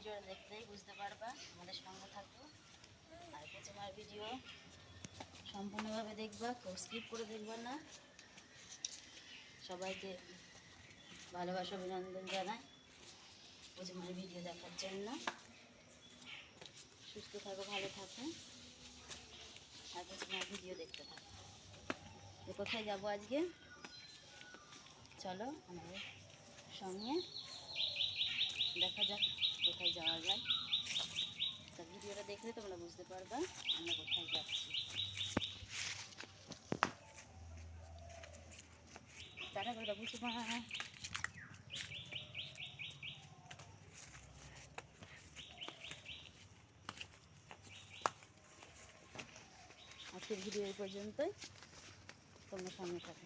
দেখলেই বুঝতে পারবা, আমাদের সঙ্গে থাকো। আর প্রতিমার ভিডিও সম্পূর্ণভাবে দেখবা, কেউ স্কিপ করে দেখবা না। সবাইকে ভালোবাসা, অভিনন্দন জানাই প্রতিমার ভিডিও দেখার জন্য। সুস্থ থাকো, ভালো থাকো। আর প্রতিমার ভিডিও দেখতে থাকো। কোথায় যাব আজকে? চলো আমাদের সঙ্গে দেখলে তোমরা বুঝতে পারবা আমরা কোথায় যাচ্ছি। তারা বুঝতে আজকের ভিডিও এই পর্যন্তই। তোমরা সামনে থাকো।